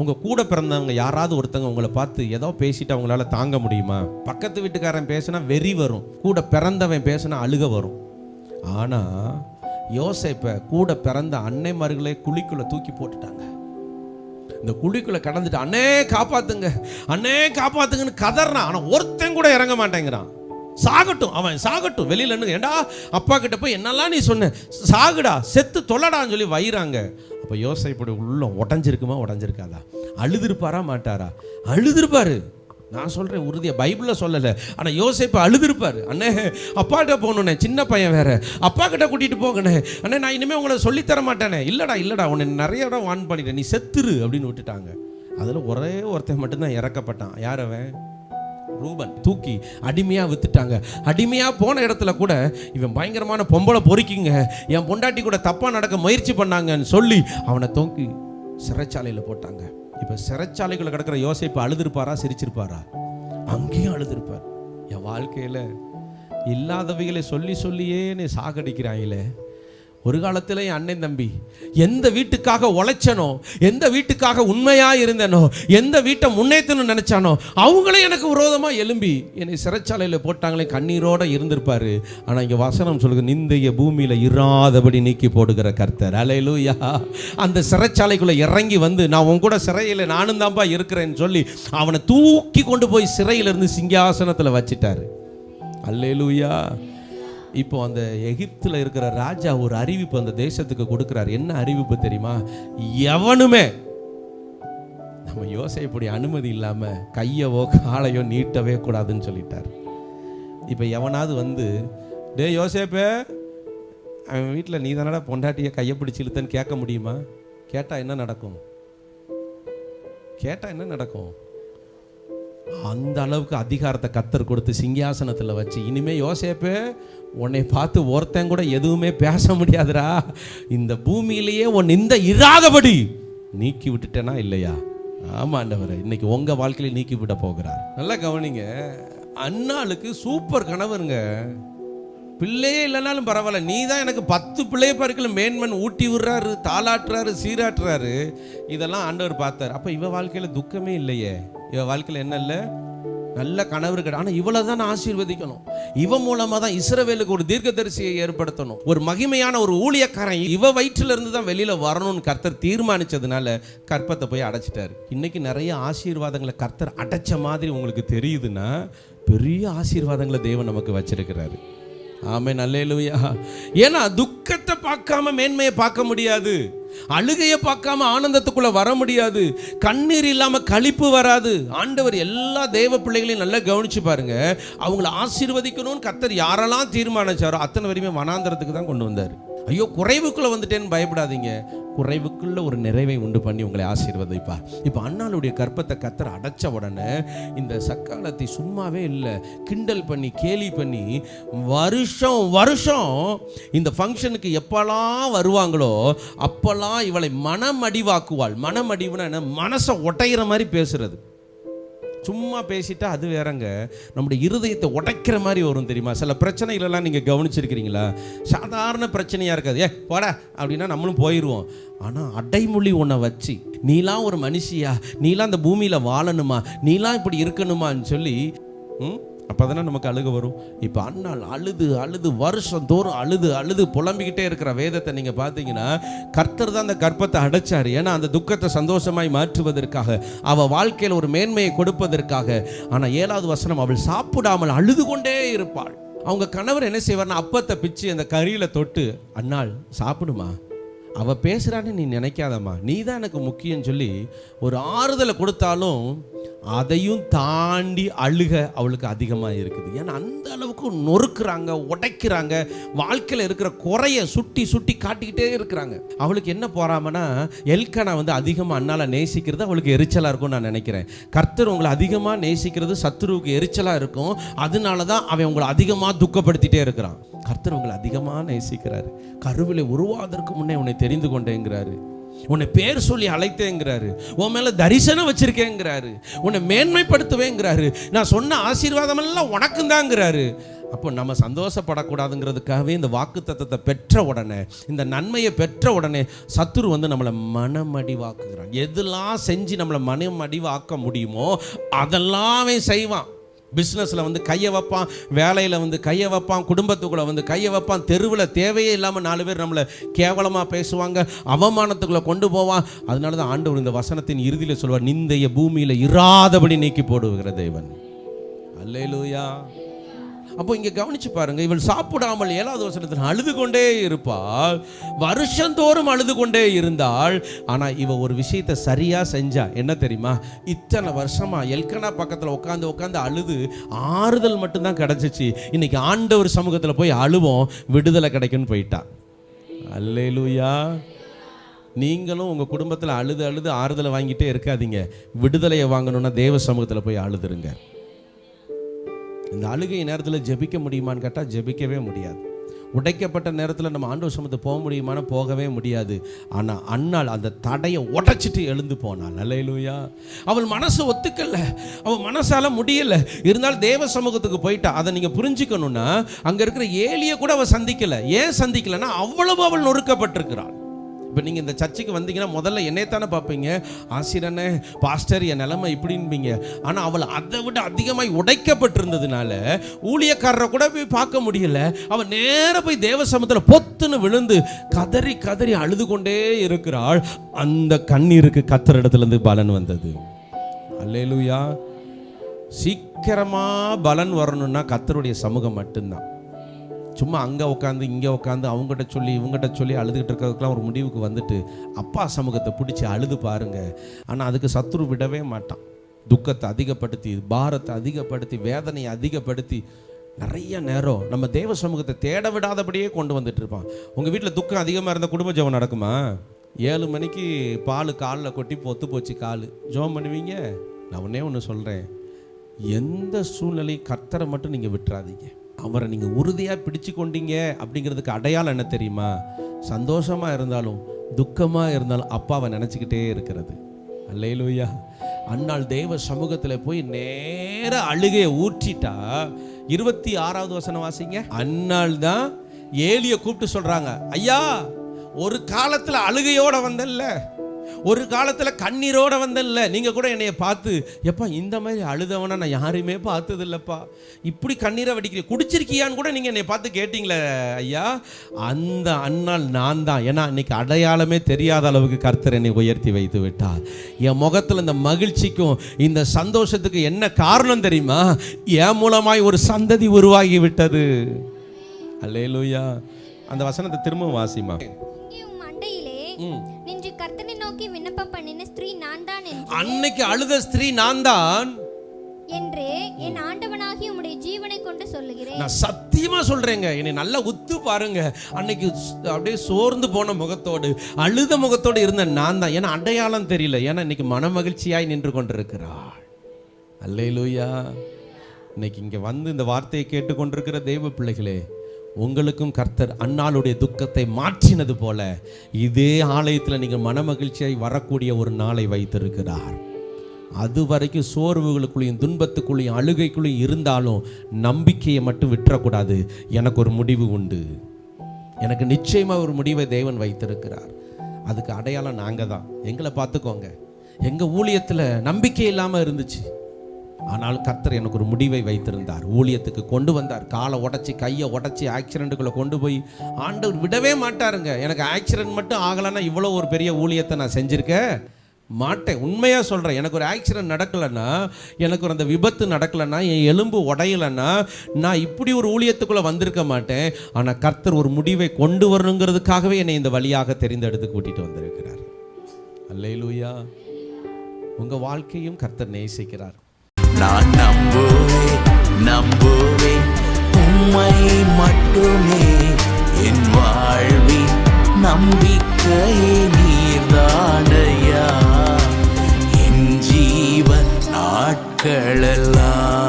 உங்கள் கூட பிறந்தவங்க யாராவது ஒருத்தவங்க உங்களை பார்த்து ஏதோ பேசிட்டு அவங்களால தாங்க முடியுமா? பக்கத்து வீட்டுக்காரன் பேசினா வெறி வரும். கூட பிறந்தவன் பேசினா அழுக வரும். ஆனால் யோசேப்பை கூட பிறந்த அன்னைமார்களே குழிக்குள்ளே தூக்கி போட்டுட்டாங்க. இந்த குழிக்குள்ள கடந்துட்டு அண்ணே காப்பாத்துங்க. அண்ணே காப்பாத்துங்கன்னு கதறான். ஆனால் ஒருத்தன் கூட இறங்க மாட்டேங்கிறான். சாகட்டும் அவன் சாகட்டும். வெளியில ஏண்டா அப்பா கிட்ட போய் என்னெல்லாம் நீ சொன்ன? சாகுடா செத்து தொல்லடான்னு சொல்லி வயிறாங்க. அப்போ யோசைப்படி உள்ளம் உடஞ்சிருக்குமா உடஞ்சிருக்காதா? அழுதுருப்பாரா மாட்டாரா? அழுதுருப்பாரு. நான் சொல்கிறேன் உறுதியாக பைபிளில் சொல்லலை. ஆனால் யோசேப்பு அழுதுருப்பார். அண்ணே அப்பாட்ட போகணுண்ணே சின்ன பையன் வேற. அப்பா கிட்ட கூட்டிகிட்டு போகணே அண்ணே நான் இனிமேல் உங்களை சொல்லித் தர மாட்டேனே. இல்லைடா இல்லைடா உன்னை நிறைய இடம் வான் பண்ணிட்டேன். நீ செத்துரு அப்படின்னு விட்டுட்டாங்க. அதில் ஒரே ஒருத்தன் மட்டும்தான் இறக்கப்பட்டான். யார் அவன்? ரூபன் தூக்கி அடிமையா வித்துட்டாங்க. அடிமையா போன இடத்துல கூட இவன் பயங்கரமான பொம்பளை பொறுக்கிங்க. என் பொண்டாட்டி கூட தப்பா நடக்க முயற்சி பண்ணாங்கன்னு சொல்லி அவனை தூக்கி சிறைச்சாலையில போட்டாங்க. இப்ப சிறைச்சாலைக்குள்ள கிடக்கிற யோசிப்பை அழுதுருப்பாரா சிரிச்சிருப்பாரா? அங்கேயும் அழுதுருப்பார். என் வாழ்க்கையில இல்லாதவைகளை சொல்லி சொல்லியே நீ சாகடிக்கிறாங்களே ஒரு காலத்தில் என் அண்ணன் தம்பி எந்த வீட்டுக்காக உழைச்சனோ எந்த வீட்டுக்காக உண்மையாக இருந்தனோ எந்த வீட்டை முன்னேற்றணும்னு நினச்சானோ அவங்களே எனக்கு விரோதமாக எலும்பி என்னை சிறைச்சாலையில் போட்டாங்களே கண்ணீரோட இருந்திருப்பார். ஆனால் இங்கே வசனம் சொல்லுங்க நிந்தைய பூமியில் இராதபடி நீக்கி போடுகிற கர்த்தர். அலையலூயா அந்த சிறைச்சாலைக்குள்ளே இறங்கி வந்து நான் உன் கூட சிறையில் நானும் தான்ப்பா இருக்கிறேன்னு சொல்லி அவனை தூக்கி கொண்டு போய் சிறையிலிருந்து சிங்காசனத்தில் வச்சிட்டாரு. அல்லேலூயா இப்போ அந்த எகிப்தில் இருக்கிற ராஜா ஒரு அறிவிப்பு அந்த தேசத்துக்கு கொடுக்குறாரு. என்ன அறிவிப்பு தெரியுமா? எவனுமே நம்ம யோசைப்படி அனுமதி இல்லாமல் கையவோ காலையோ நீட்டவே கூடாதுன்னு சொல்லிட்டார். இப்போ எவனாவது வந்து டே யோசேப்பே அவன் வீட்டில் நீ தானடா பொண்டாட்டியை கையை பிடிச்சி இழுத்தன்னு கேட்க முடியுமா? கேட்டால் என்ன நடக்கும்? கேட்டால் என்ன நடக்கும்? அந்த அளவுக்கு அதிகாரத்தை கத்தர் கொடுத்து சிங்காசனத்தில் வச்சு இனிமேல் யோசேப்பே உன்னை பார்த்து ஒருத்தன் கூட எதுவுமே பேச முடியாதுடா. இந்த பூமியிலேயே உன் இந்த இராதபடி நீக்கி விட்டுட்டேனா இல்லையா? ஆமாண்டவர் இன்னைக்கு உங்கள் வாழ்க்கையில நீக்கி விட போகிறார். நல்லா கவனிங்க அண்ணாளுக்கு சூப்பர் கணவருங்க. பிள்ளையே இல்லைனாலும் பரவாயில்ல நீ தான் எனக்கு பத்து பிள்ளைய பார்க்கல மேன்மன் ஊட்டி விடுறாரு தாளாட்டுறாரு சீராட்டுறாரு. இதெல்லாம் ஆண்டவர் பார்த்தார். அப்போ இவ வாழ்க்கையில் துக்கமே இல்லையே. இவ வாழ்க்கையில் என்ன இல்லை? நல்ல கணவர் கிடையாது ஆனால் இவளை தான் ஆசீர்வதிக்கணும். இவ மூலமாக தான் இஸ்ரவேலுக்கு ஒரு தீர்க்கதரிசியை ஏற்படுத்தணும். ஒரு மகிமையான ஒரு ஊழியக்காரன் இவ வயிற்றுல இருந்து தான் வெளியில் வரணும்னு கர்த்தர் தீர்மானிச்சதுனால கற்பத்தை போய் அடைச்சிட்டாரு. இன்னைக்கு நிறைய ஆசீர்வாதங்களை கர்த்தர் அடைச்ச மாதிரி உங்களுக்கு தெரியுதுன்னா பெரிய ஆசீர்வாதங்களை தேவன் நமக்கு வச்சிருக்கிறாரு. ஆமே நல்லேலுயா ஏன்னா துக்கத்தை பார்க்காம மேன்மையை பார்க்க முடியாது. அழுகையை பார்க்காம ஆனந்தத்துக்குள்ள வர முடியாது. கண்ணீர் இல்லாம களிப்பு வராது. ஆண்டவர் எல்லா தேவ பிள்ளைகளையும் நல்லா கவனிச்சு பாருங்க. அவங்கள ஆசீர்வதிக்கணும்னு கத்தர் யாரெல்லாம் தீர்மானிச்சாரோ அத்தனை வரையுமே வனாந்தரத்துக்கு தான் கொண்டு வந்தார். ஐயோ குறைவுக்குள்ள வந்துட்டேன்னு பயப்படாதீங்க. குறைவுக்குள்ள ஒரு நிறைவை உண்டு பண்ணி உங்களை ஆசீர்வதிப்பார் இப்போ அண்ணாளுடைய கற்பத்தை கத்தர் அடைச்ச உடனே இந்த சக்காலத்தை சும்மாவே இல்லை கிண்டல் பண்ணி கேலி பண்ணி வருஷம் வருஷம் இந்த ஃபங்க்ஷனுக்கு எப்பெல்லாம் வருவாங்களோ அப்பெல்லாம் இவளை மனமடிவாக்குவாள். மனமடிவுனா என்ன? மனசை ஒட்டையிற மாதிரி பேசுறது. சும்மா பேசிட்டா அது வேறங்க. நம்முடைய இருதயத்தை உடைக்கிற மாதிரி வரும் தெரியுமா? சில பிரச்சனைகளெல்லாம் நீங்கள் கவனிச்சிருக்கிறீங்களா? சாதாரண பிரச்சனையாக இருக்காது. ஏ போடா அப்படின்னா நம்மளும் போயிடுவோம் ஆனால் அடைமொழி ஒன்றை வச்சு நீலாம் ஒரு மனுஷியா? நீலாம் அந்த பூமியில் வாழணுமா? நீலாம் இப்படி இருக்கணுமான்னு சொல்லி ம்? அப்போ தானே நமக்கு அழுக வரும். இப்போ அண்ணால் அழுது அழுது வருஷம் தோறும் அழுது அழுது புலம்பிக்கிட்டே இருக்கிற வேதத்தை நீங்கள் பார்த்தீங்கன்னா கர்த்தர் தான் அந்த கர்ப்பத்தை அடைச்சார். ஏன்னா அந்த துக்கத்தை சந்தோஷமாய் மாற்றுவதற்காக அவள் வாழ்க்கையில் ஒரு மேன்மையை கொடுப்பதற்காக. ஆனால் ஏழாவது வசனம் அவள் சாப்பிடாமல் அழுது கொண்டே இருப்பாள். அவங்க கணவர் என்ன செய்வார்னா அப்பத்தை பிச்சு அந்த கறியில் தொட்டு அண்ணாள் சாப்பிடுமா? அவள் பேசுகிறான்னு நீ நினைக்காதம்மா. நீ தான் எனக்கு முக்கியம் சொல்லி ஒரு ஆறுதலை கொடுத்தாலும் அதையும் தாண்டி அழுக அவளுக்கு அதிகமாக இருக்குது. ஏன்னா அந்த அளவுக்கு நொறுக்கிறாங்க உடைக்கிறாங்க வாழ்க்கையில் இருக்கிற குறைய சுட்டி சுட்டி காட்டிக்கிட்டே இருக்கிறாங்க. அவளுக்கு என்ன போறாமனா எல்கனா வந்து அதிகமாக அண்ணால் நேசிக்கிறது அவளுக்கு எரிச்சலாக இருக்கும்னு நான் நினைக்கிறேன். கர்த்தர் உங்களை அதிகமாக நேசிக்கிறது சத்துருவுக்கு எரிச்சலாக இருக்கும். அதனால தான் அவன் உங்களை அதிகமாக துக்கப்படுத்திட்டே இருக்கிறான். கர்த்தர் உங்களை அதிகமாக நேசிக்கிறாரு. கருவிலை உருவாவதற்கு முன்னே உன்னை தெரிந்து கொண்டேங்கிறாரு. உன்னை பேர் சொல்லி அழைத்தேங்கிறாரு. உன் மேலே தரிசனம் வச்சிருக்கேங்கிறாரு. உன்னை மேன்மைப்படுத்துவேங்கிறாரு. நான் சொன்ன ஆசீர்வாதமெல்லாம் உனக்குந்தாங்கிறாரு. உனக்கும் தாங்கிறாரு அப்போ நம்ம சந்தோஷப்படக்கூடாதுங்கிறதுக்காகவே இந்த வாக்கு தத்தத்தை பெற்ற உடனே இந்த நன்மையை பெற்ற உடனே சத்துரு வந்து நம்மளை மனமடிவாக்குகிறான். எதெல்லாம் செஞ்சு நம்மளை மனமடிவாக்க முடியுமோ அதெல்லாமே செய்வான். பிஸ்னஸில் வந்து கையை வைப்பான் வேலையில் வந்து கையை வைப்பான் குடும்பத்துக்குள்ளே வந்து கையை வைப்பான். தெருவில் தேவையே இல்லாமல் நாலு பேர் நம்மளை கேவலமாக பேசுவாங்க அவமானத்துக்குள்ளே கொண்டு போவான். அதனால தான் ஆண்டவர் இந்த வசனத்தின் இறுதியில் சொல்வார் நிந்தைய பூமியில் இராதபடி நீக்கி போடுகிற தேவன். அல்லேலூயா. அப்போ இங்கே கவனிச்சு பாருங்க இவள் சாப்பிடாமல் ஏழாவது வசனத்தில் அழுது கொண்டே இருப்பாள் வருஷந்தோறும் அழுது கொண்டே இருந்தாள். ஆனால் இவ ஒரு விஷயத்தை சரியாக செஞ்சா என்ன தெரியுமா? இத்தனை வருஷமாக எல்கனா பக்கத்தில் உட்காந்து உட்காந்து அழுது ஆறுதல் மட்டும்தான் கிடச்சிச்சு. இன்னைக்கு ஆண்டவர் சமூகத்தில் போய் அழுவோம் விடுதலை கிடைக்கும்னு போயிட்டா. அல்லேலூயா. நீங்களும் உங்கள் குடும்பத்தில் அழுது அழுது ஆறுதலை வாங்கிட்டே இருக்காதீங்க. விடுதலையை வாங்கணுன்னா தேவ சமூகத்தில் போய் அழுதுருங்க. இந்த அழுகை நேரத்தில் ஜெபிக்க முடியுமான்னு கேட்டால் ஜெபிக்கவே முடியாது. உடைக்கப்பட்ட நேரத்தில் நம்ம ஆண்டவர் சமூகத்தை போக முடியுமான்னு போகவே முடியாது. ஆனால் அன்னால் அந்த தடையை உடைச்சிட்டு எழுந்து போனாள் அல்லையிலூயா அவள் மனசு ஒத்துக்கல. அவள் மனசால முடியல. இருந்தாலும் தேவ சமூகத்துக்கு போயிட்டா. அதை நீங்கள் புரிஞ்சுக்கணும்னா அங்கே இருக்கிற ஏலியை கூட அவள் சந்திக்கலை. ஏன் சந்திக்கலைன்னா அவ்வளவு அவள் நொறுக்கப்பட்டிருக்கிறாள். இப்போ நீங்கள் இந்த சர்ச்சுக்கு வந்தீங்கன்னா முதல்ல என்னைத்தானே பார்ப்பீங்க? ஆசிரியனே பாஸ்டர் என் நிலைமை இப்படின்பீங்க. ஆனால் அவள் அதை விட அதிகமாக உடைக்கப்பட்டிருந்ததுனால ஊழியக்காரரை கூட போய் பார்க்க முடியல. அவள் நேராக போய் தேவ சமத்தில் பொத்துன்னு விழுந்து கதறி கதறி அழுது கொண்டே இருக்கிறாள். அந்த கண்ணீருக்கு கத்துற இடத்துலேருந்து பலன் வந்தது. அல்லேலூயா. சீக்கிரமாக பலன் வரணும்னா கத்தருடைய சமூகம் மட்டும்தான். சும்மா அங்கே உட்காந்து இங்கே உட்காந்து அவங்ககிட்ட சொல்லி இவங்ககிட்ட சொல்லி அழுதுகிட்டு இருக்கிறதுக்கெலாம் ஒரு முடிவுக்கு வந்துட்டு அப்பா சமூகத்தை பிடிச்சி அழுது பாருங்கள் ஆனால் அதுக்கு சத்துரு விடவே மாட்டான். துக்கத்தை அதிகப்படுத்தி பாரத்தை அதிகப்படுத்தி வேதனையை அதிகப்படுத்தி நிறைய நேரம் நம்ம தேவ சமூகத்தை தேட விடாதபடியே கொண்டு வந்துட்டு இருப்பான். உங்கள் வீட்டில் துக்கம் அதிகமாக இருந்த குடும்ப ஜெபம் நடக்குமா? ஏழு மணிக்கு பால் காலில் கொட்டி பொத்து போச்சு கால். ஜெபம் பண்ணுவீங்க? நான் ஒன்றே ஒன்று சொல்கிறேன் எந்த சூழ்நிலையும் கர்த்தரை மட்டும் நீங்கள் விட்டுறாதீங்க. அவரை நீங்கள் உறுதியாக பிடிச்சு கொண்டீங்க அப்படிங்கிறதுக்கு அடையாளம் என்ன தெரியுமா? சந்தோஷமாக இருந்தாலும் துக்கமாக இருந்தாலும் அப்பாவை நினச்சிக்கிட்டே இருக்கிறது. அல்லையிலூயா அன்னால் தெய்வ சமூகத்தில் போய் நேர அழுகையை ஊற்றிட்டா இருபத்தி ஆறாவது வசனம் வாசிங்க. அன்னாள் தான் ஏலியை கூப்பிட்டு சொல்கிறாங்க ஐயா ஒரு காலத்தில் அழுகையோடு வந்தல்ல. ஒரு காலத்தில் கண்ணீரோட வந்தல்ல நீங்கள் கூட என்னைய பார்த்து எப்பா இந்த மாதிரி அழுதவனை நான் யாரையுமே பார்த்தது இல்லைப்பா இப்படி கண்ணீரை வடிக்கிற குடிச்சிருக்கியான்னு கூட நீங்கள் என்னை பார்த்து கேட்டீங்களே ஐயா. அந்த அண்ணால் நான் தான். ஏன்னா இன்னைக்கு அடையாளமே தெரியாத அளவுக்கு கர்த்தர் என்னை உயர்த்தி வைத்து விட்டார். என் முகத்தில் இந்த மகிழ்ச்சிக்கும் இந்த சந்தோஷத்துக்கு என்ன காரணம் தெரியுமா? என் மூலமாய் ஒரு சந்ததி உருவாகி விட்டது அல்லேலூயா. அந்த வசனத்தை திரும்பவும் வாசிமா இங்கே நோக்கி விண்ணப்பம் பண்ணின ஸ்திரீ நான் தான் அன்னைக்கு அழுத ஸ்திரீ நான் தான் என்று என் ஆண்டவனாகி உம்முடைய ஜீவனை கொண்டு சொல்லுகிறேன். நான் சத்தியமா சொல்றேங்க. என்னை நல்லா உத்து பாருங்க. அன்னைக்கு அப்படியே சோர்ந்து போன முகத்தோடு அழுத முகத்தோடு இருந்த நான் தான் ஏன்னா அடையாளம் தெரியல. ஏன்னா இன்னைக்கு மன மகிழ்ச்சியாய் நின்று கொண்டிருக்கிறாள். அல்லேலூயா. இன்னைக்கு இங்க வந்து இந்த வார்த்தையை கேட்டுக்கொண்டிருக்கிற தெய்வ பிள்ளைகளே உங்களுக்கும் கர்த்தர் அன்னாளுடைய துக்கத்தை மாற்றினது போல இதே ஆலயத்தில் நீங்கள் மனமகிழ்ச்சியாய் வரக்கூடிய ஒரு நாளை வைத்திருக்கிறார். அது வரைக்கும் சோர்வுகளுக்குள்ளேயும் துன்பத்துக்குள்ளேயும் அழுகைக்குள்ளேயும் இருந்தாலும் நம்பிக்கையை மட்டும் விட்டுறக்கூடாது. எனக்கு ஒரு முடிவு உண்டு. எனக்கு நிச்சயமாக ஒரு முடிவை தேவன் வைத்திருக்கிறார். அதுக்கு அடையாளம் நாங்கள் தான் எங்களை பார்த்துக்கோங்க. எங்கள் ஊழியத்தில் நம்பிக்கை இல்லாமல் இருந்துச்சு. ஆனால் கர்த்தர் எனக்கு ஒரு முடிவை வைத்திருந்தார். ஊழியத்துக்கு கொண்டு வந்தார். காலை உடச்சி கையை உடச்சி ஆக்சிடென்ட்டுக்குள்ளே கொண்டு போய் ஆண்டவர் விடவே மாட்டாருங்க. எனக்கு ஆக்சிடென்ட் மட்டும் ஆகலைன்னா இவ்வளோ ஒரு பெரிய ஊழியத்தை நான் செஞ்சுருக்கேன்? மாட்டேன். உண்மையாக சொல்கிறேன் எனக்கு ஒரு ஆக்சிடென்ட் நடக்கலைன்னா எனக்கு ஒரு அந்த விபத்து நடக்கலைன்னா என் எலும்பு உடையலைன்னா நான் இப்படி ஒரு ஊழியத்துக்குள்ளே வந்திருக்க மாட்டேன். ஆனால் கர்த்தர் ஒரு முடிவை கொண்டு வரணுங்கிறதுக்காகவே என்னை இந்த வழியாக தெரிந்தெடுத்து கூட்டிகிட்டு வந்திருக்கிறார். அல்லையிலூயா உங்கள் வாழ்க்கையும் கர்த்தர் நேசிக்கிறார். நான் நம்புவேன் நம்புவேன் உம்மை மட்டுமே என் வாழ்வின் நம்பிக்கையே நீர்தானையா? என் ஜீவன் நாட்களெல்லாம்